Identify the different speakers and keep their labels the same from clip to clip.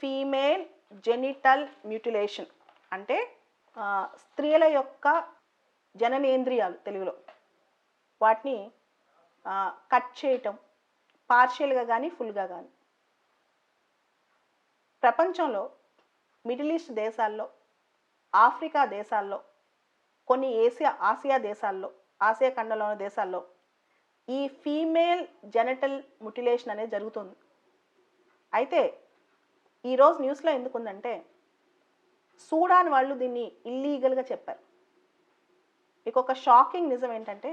Speaker 1: Female genital mutilation అంటే స్త్రీల యొక్క జననేంద్రియాలు తెలుగులో. వాటిని కట్ చేయటం పార్షియల్గా కానీ ఫుల్గా కానీ ప్రపంచంలో మిడిల్ ఈస్ట్ దేశాల్లో ఆఫ్రికా దేశాల్లో కొన్ని ఏసియా ఆసియా దేశాల్లో ఆసియా ఖండంలోని దేశాల్లో ఈ ఫీమేల్ జెనటల్ ముటిలేషన్ అనేది జరుగుతుంది. అయితే ఈరోజు న్యూస్లో ఎందుకు ఉందంటే సూడాన్ వాళ్ళు దీన్ని ఇల్లీగల్గా చెప్పారు. మీకు ఒక షాకింగ్ నిజం ఏంటంటే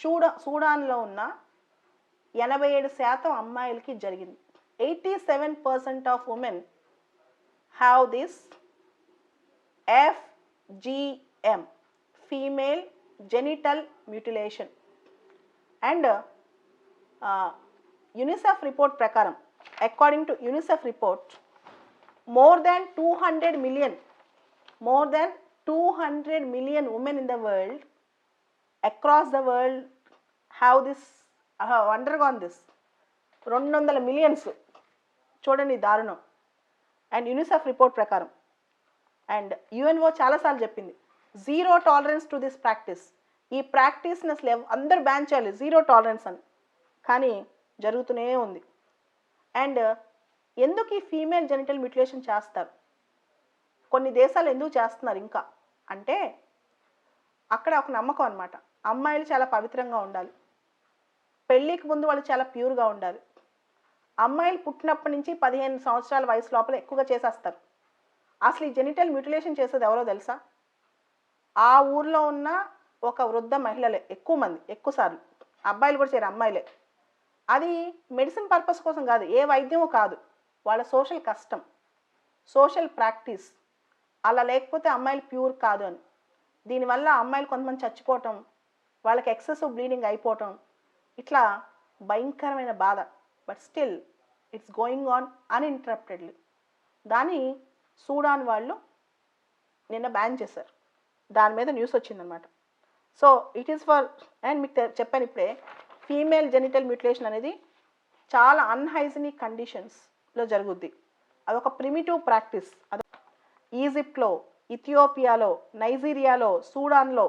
Speaker 1: సూడా సూడాన్లో ఉన్న ఎనభై ఏడు శాతం అమ్మాయిలకి జరిగింది. Eighty seven percent of women have this FGM female genital mutilation. And UNICEF report ప్రకారం according to UNICEF report more than two hundred million more than two hundred million women in the world across the world have this have undergone this రెండు వందల millions చూడండి ఈ దారుణం. And UNICEF report ప్రకారం. And UNO చాలాసార్లు చెప్పింది. Zero tolerance to this practice ఈ ప్రాక్టీస్ని అసలు ఎవ్- అందరూ బ్యాన్ చేయాలి. జీరో టాలరెన్స్ అని. కానీ జరుగుతూనే ఉంది. అండ్ ఎందుకు ఈ ఫీమేల్ జెనిటల్ మ్యూటిలేషన్ చేస్తారు? కొన్ని దేశాలు ఎందుకు చేస్తున్నారు ఇంకా? అంటే అక్కడ ఒక నమ్మకం అనమాట అమ్మాయిలు చాలా పవిత్రంగా ఉండాలి. పెళ్ళికి ముందు వాళ్ళు చాలా ప్యూర్గా ఉండాలి. అమ్మాయిలు పుట్టినప్పటి నుంచి పదిహేను సంవత్సరాల వయసు లోపల ఎక్కువగా చేసేస్తారు. అసలు ఈ జెనిటల్ మ్యూటిలేషన్ చేసేది ఎవరో తెలుసా? ఆ ఊర్లో ఉన్న ఒక వృద్ధ మహిళలే ఎక్కువ మంది ఎక్కువ సార్లు. అబ్బాయిలు కూడా చేయరు అమ్మాయిలే. అది మెడిసిన్ పర్పస్ కోసం కాదు ఏ వైద్యమో కాదు. వాళ్ళ సోషల్ కష్టం సోషల్ ప్రాక్టీస్ అలా లేకపోతే అమ్మాయిలు ప్యూర్ కాదు అని. దీనివల్ల అమ్మాయిలు కొంతమంది చచ్చిపోవటం వాళ్ళకి ఎక్సెసివ్ బ్లీడింగ్ అయిపోవటం ఇట్లా భయంకరమైన బాధ. But still it's going on uninterruptedly దాన్ని సూడాన్ వాళ్ళు నిన్న బ్యాన్ చేశారు. దాని మీద న్యూస్ వచ్చిందనమాట so it is for and మీకు చెప్పాను ఇప్పుడే ఫీమేల్ జెనిటల్ మ్యూటిలేషన్ అనేది చాలా అన్హైజినిక్ కండిషన్స్లో జరుగుద్ది. అదొక ప్రిమిటివ్ ప్రాక్టీస్ అది ఈజిప్ట్లో ఇథియోపియాలో నైజీరియాలో సూడాన్లో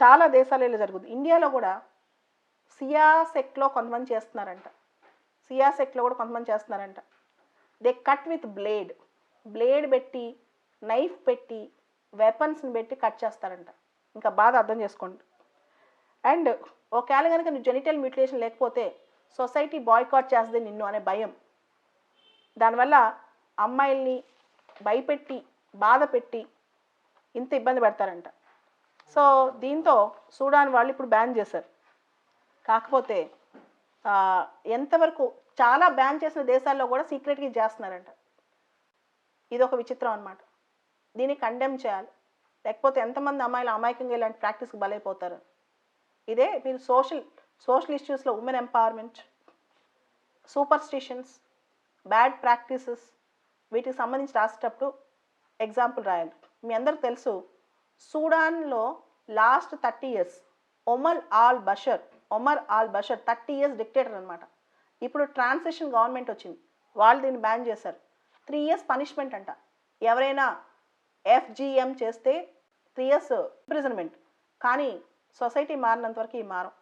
Speaker 1: చాలా దేశాలలో జరుగుద్ది. ఇండియాలో కూడా సియాసెక్లో కొంతమంది చేస్తున్నారంట. సియాసెక్లో కూడా కొంతమంది చేస్తున్నారంట. They cut with blade blade పెట్టి నైఫ్ పెట్టి వెపన్స్ని పెట్టి కట్ చేస్తారంట. ఇంకా బాధ అర్థం చేసుకోండి. అండ్ ఒకవేళ కనుక నువ్వు జెనిటల్ మ్యూటిలేషన్ లేకపోతే సొసైటీ బాయ్కాట్ చేస్తుంది నిన్ను అనే భయం. దానివల్ల అమ్మాయిల్ని భయపెట్టి బాధ పెట్టి ఇంత ఇబ్బంది పెడతారంట. సో దీంతో సూడాన్ వాళ్ళు ఇప్పుడు బ్యాన్ చేశారు. కాకపోతే ఎంతవరకు చాలా బ్యాన్ చేసిన దేశాల్లో కూడా సీక్రెట్గా చేస్తున్నారంట. ఇది ఒక విచిత్రం అనమాట దీన్ని కండెమ్ చేయాలి. లేకపోతే ఎంతమంది అమ్మాయిలు అమాయకంగా ఇలాంటి ప్రాక్టీస్కి బలైపోతారు? ఇదే మీరు social social ఇష్యూస్లో women empowerment superstitions bad practices వీటికి సంబంధించి రాసేటప్పుడు ఎగ్జాంపుల్ రాయాలి. మీ అందరికి తెలుసు సూడాన్లో last thirty years Omar al Bashir Omar al Bashir thirty years dictator అనమాట ఇప్పుడు ట్రాన్సిషన్ గవర్నమెంట్ వచ్చింది. వాళ్ళు దీన్ని బ్యాన్ చేశారు. త్రీ ఇయర్స్ పనిష్మెంట్ అంట. ఎవరైనా ఎఫ్జిఎం చేస్తే త్రీ ఇయర్స్ ఇంప్రిజన్మెంట్ కానీ సొసైటీ మారినంత వరకు ఈ మారం.